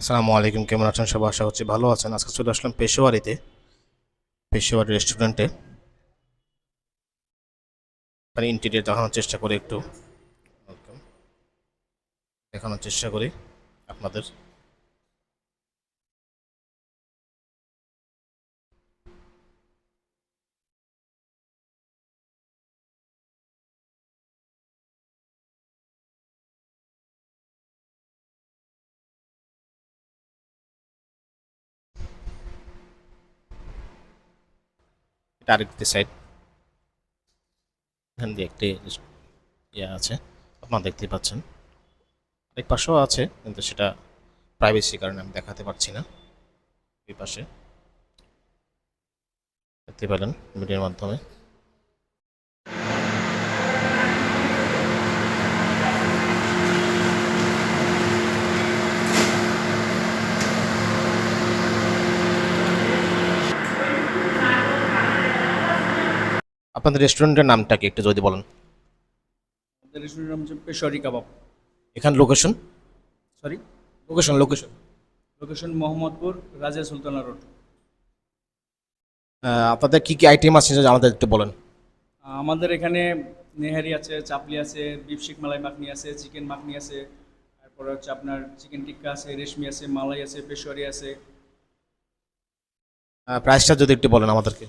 আসসালামু আলাইকুম, কেমন আছেন সব আশা করছি ভালো আছেন। আজকে চলে আসলাম পেশোয়ারিতে, পেশোয়ারি রেস্টুরেন্টে। মানে ইন্টেরিয়ার দেখানোর চেষ্টা করি একটু. দেখানোর চেষ্টা করি আপনাদের। আরেকটি সাইড এখান দিয়ে একটি ইয়ে আছে, আপনারা দেখতে পাচ্ছেন। এক পাশেও আছে, কিন্তু সেটা প্রাইভেসি কারণে আমি দেখাতে পারছি না। এই পাশে, দেখতে পেলেন ভিডিওর মাধ্যমে। আপনাদের রেস্টুরেন্টের নামটা কি একটু যদি বলেন? আমাদের রেস্টুরেন্টের নাম হচ্ছে পেশোয়ারি কাবাব। এখান location sorry location location location Mohammadpur Raja Sultana road. আপনাদের কি কি আইটেম আছে আমাদের একটু বলেন। আমাদের এখানে নেহারি আছে চাপলি আছে বিফ শিক মালাই মাখনি আছে চিকেন মাখনি আছে তারপরে হচ্ছে আপনার চিকেন টিক্কা আছে রেশমি আছে মালাই আছে পেশোয়ারি আছে। প্রাইসটা যদি একটু বলেন আমাদেরকে।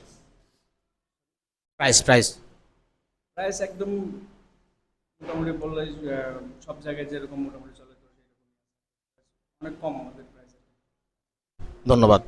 প্রাইস প্রাইস প্রাইস একদম মোটামুটি বললে সব জায়গায় যেরকম মোটামুটি চলে তো সেরকম অনেক কম আমাদের প্রাইস ধন্যবাদ।